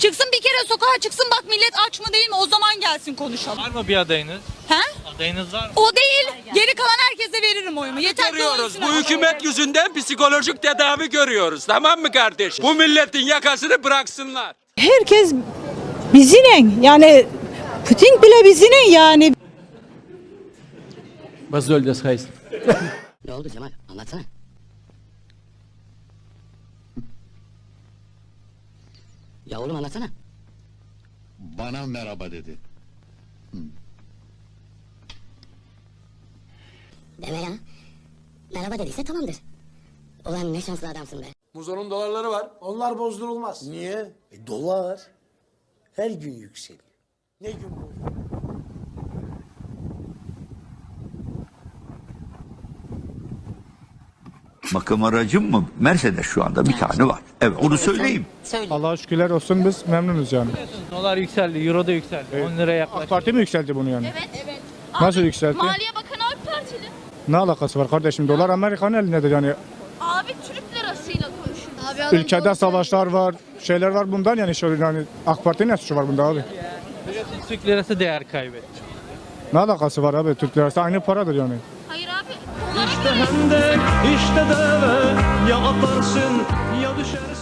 Çıksın bir kere sokağa çıksın bak millet aç mı değil mi o zaman gelsin konuşalım. Var mı bir adayınız? He? Adayınız var mı? O değil. Geri kalan herkese veririm oyumu. Yeter ki Görüyoruz. Bu hükümet yüzünden psikolojik tedavi görüyoruz. Tamam mı kardeş? Bu milletin yakasını bıraksınlar. Herkes bizine yani Putin bile bizine yani. Was soll das heißen? Ne oldu Cemal? Anlatsana. Ya oğlum anlatsana. Bana merhaba dedi. Deme ya. Merhaba dediyse tamamdır. Ulan ne şanslı adamsın be. Muzon'un dolarları var. Onlar bozdurulmaz. Niye? E, dolar her gün yükseliyor. Ne gün bu? Makam aracım mı? Mercedes şu anda bir tane var. Evet onu söyleyeyim. Söyle. Allah'a şükürler olsun biz memnunuz yani. Dolar yükseldi, euro da yükseldi. 10 liraya AK yaklaştı. Parti mi yükseltti bunu yani? Evet evet. Nasıl yükseltti? Maliye Bakanı AK Partili. Ne alakası var kardeşim? Dolar Amerikan elindedir yani. Abi Türk lirasıyla konuşuyor. Abi Ülkede savaşlar var, şeyler var bundan yani şöyle yani AK Parti'nin ne suçu var bunda abi? Türk lirası değer kaybetti. Ne alakası var abi? Türk lirası aynı paradır yani. İşte hendek, işte deve Ya atarsın ya düşersin.